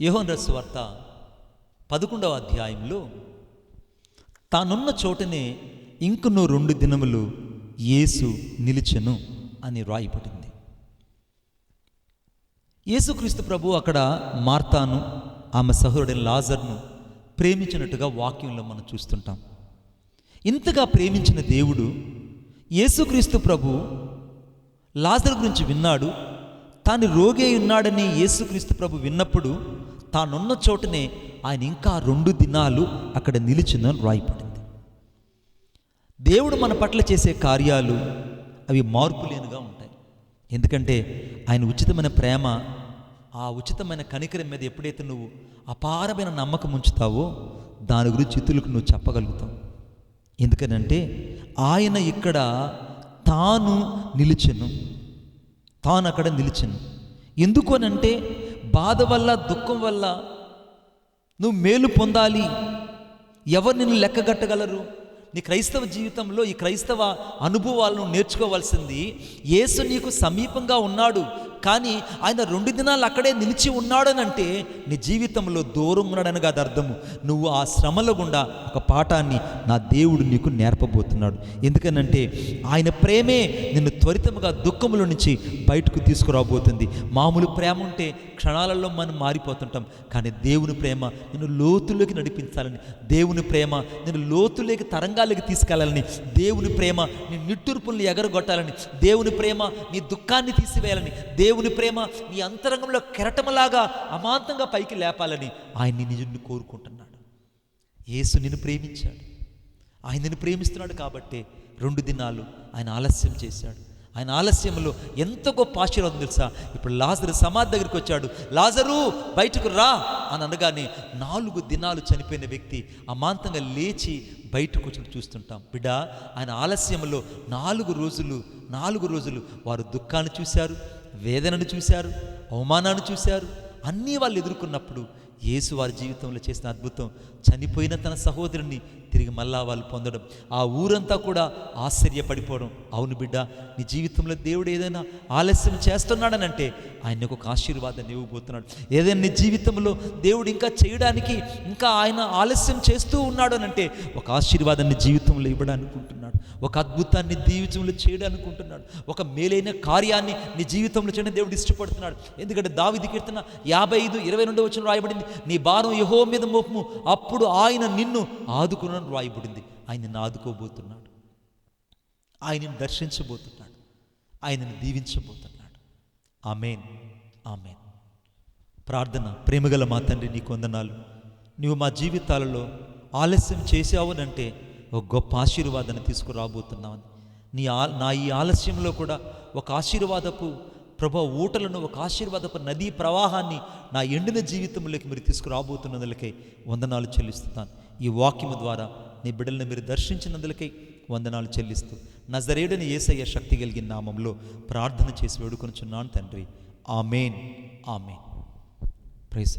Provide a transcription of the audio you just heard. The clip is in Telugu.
యోహన్ రస్ వార్త పదకొండవ అధ్యాయంలో తానున్న చోటనే ఇంకను రెండు దినములు యేసు నిలిచెను అని రాయబడింది. యేసుక్రీస్తు ప్రభు అక్కడ మార్తాను ఆమె సహోదరుడైన లాజర్ను ప్రేమించినట్టుగా వాక్యంలో మనం చూస్తుంటాం. ఇంతగా ప్రేమించిన దేవుడు యేసుక్రీస్తు ప్రభు లాజర్ గురించి విన్నాడు. తాను రోగి ఉన్నాడని యేసుక్రీస్తు ప్రభు విన్నప్పుడు తానున్న చోటనే ఆయన ఇంకా రెండు దినాలు అక్కడ నిలిచిందని రాయపడింది దేవుడు మన పట్ల చేసే కార్యాలు అవి మార్పు లేనిగా ఉంటాయి. ఎందుకంటే ఆయన ఉచితమైన ప్రేమ ఆ ఉచితమైన కనికరం మీద ఎప్పుడైతే నువ్వు అపారమైన నమ్మకం ఉంచుతావో దాని గురించి ఇతరులకు నువ్వు చెప్పగలుగుతావు. ఎందుకనంటే ఆయన ఇక్కడ తాను నిలిచెను. తాను అక్కడ నిలిచెను. ఎందుకు అనంటే బాధ వల్ల దుఃఖం వల్ల నువ్వు మేలు పొందాలి. ఎవరు నిన్ను లెక్కగట్టగలరు నీ క్రైస్తవ జీవితంలో ఈ క్రైస్తవ అనుభవాలను నేర్చుకోవాల్సింది యేసు నీకు సమీపంగా ఉన్నాడు. కానీ ఆయన రెండు దినాలు అక్కడే నిలిచి ఉన్నాడనంటే నీ జీవితంలో దూరం ఉన్నాడని కాదు అర్థము. నువ్వు ఆ శ్రమల గుండా ఒక పాఠాన్ని నా దేవుడు నీకు నేర్పబోతున్నాడు. ఎందుకనంటే ఆయన ప్రేమే నిన్ను త్వరితముగా దుఃఖముల నుంచి బయటకు తీసుకురాబోతుంది. మామూలు ప్రేమ ఉంటే క్షణాలలో మనం మారిపోతుంటాం. కానీ దేవుని ప్రేమ నిన్ను లోతులోకి నడిపించాలని దేవుని ప్రేమ నిన్ను లోతులోకి తరంగాలకి తీసుకెళ్ళాలని దేవుని ప్రేమ నీ నిట్టూర్పుల్ని ఎగరగొట్టాలని దేవుని ప్రేమ నీ దుఃఖాన్ని తీసివేయాలని దేవుని ప్రేమ నీ అంతరంగంలో కెరటమలాగా అమాంతంగా పైకి లేపాలని ఆయన్ని నిజుని కోరుకుంటున్నాడు. యేసు నిన్ను ప్రేమించాడు. ఆయన నిన్ను ప్రేమిస్తున్నాడు కాబట్టి రెండు దినాలు ఆయన ఆలస్యం చేశాడు. ఆయన ఆలస్యంలో ఎంత గొప్ప ఆశీర్వాదం తెలుసా? ఇప్పుడు లాజరు సమాధి దగ్గరికి వచ్చాడు. లాజరు బయటకు రా అని అనగానే నాలుగు దినాలు చనిపోయిన వ్యక్తి అమాంతంగా లేచి బయటకు వచ్చి చూస్తుంటాం. బిడ్డ ఆయన ఆలస్యంలో నాలుగు రోజులు నాలుగు రోజులు వారు దుఃఖాన్ని చూశారు. వేదనను చూశారు అవమానాన్ని చూశారు. అన్నీ వాళ్ళు ఎదుర్కొన్నప్పుడు యేసు వారి జీవితంలో చేసిన అద్భుతం. చనిపోయిన తన సహోదరుని తిరిగి మళ్ళా వాళ్ళు పొందడం. ఆ ఊరంతా కూడా ఆశ్చర్యపడిపోవడం. అవును బిడ్డ నీ జీవితంలో దేవుడు ఏదైనా ఆలస్యం చేస్తున్నాడనంటే ఆయనకు ఒక ఆశీర్వాదాన్ని ఇవ్వబోతున్నాడు ఏదైనా నీ జీవితంలో దేవుడు ఇంకా చేయడానికి ఇంకా ఆయన ఆలస్యం చేస్తూ ఉన్నాడు అంటే ఒక ఆశీర్వాదాన్ని జీవితంలో ఇవ్వడానుకుంటున్నాడు. ఒక అద్భుతాన్ని జీవితంలో చేయడానుకుంటున్నాడు. ఒక మేలైన కార్యాన్ని నీ జీవితంలో చేయడం దేవుడు ఇష్టపడుతున్నాడు. ఎందుకంటే దావిది కీర్తన యాభై ఐదు ఇరవై రెండో వచ్చిన రాయబడింది. నీ భారం యహో మీద మోపము. అప్పుడు ఆయన నిన్ను ఆదుకునని రాయబడింది. ఆయన నిన్ను ఆదుకోబోతున్నాడు. ఆయనను దర్శించబోతున్నాడు. ఆయనను దీవించబోతున్నాడు. ఆమెన్. ఆమెన్. ప్రార్థన ప్రేమగల మా తండ్రి నీకు వందనాలు. నువ్వు మా జీవితాలలో ఆలస్యం చేసావునంటే ఒక గొప్ప ఆశీర్వాదాన్ని తీసుకురాబోతున్నావని నీ ఆ నా ఈ ఆలస్యంలో కూడా ఒక ఆశీర్వాదపు ప్రభా ఊటలను ఒక ఆశీర్వాదపు నదీ ప్రవాహాన్ని నా ఎండిన జీవితంలోకి మీరు తీసుకురాబోతున్నందులకై వందనాలు చెల్లిస్తున్నాను. ఈ వాక్యము ద్వారా నీ బిడ్డలను మీరు దర్శించినందులకై వందనాలు చెల్లిస్తూ నజరేడని ఏసయ్య శక్తి కలిగిన నామంలో ప్రార్థన చేసి వేడుకొనుచున్నాను తండ్రి. ఆమెన్. ఆమెన్. ప్రైస్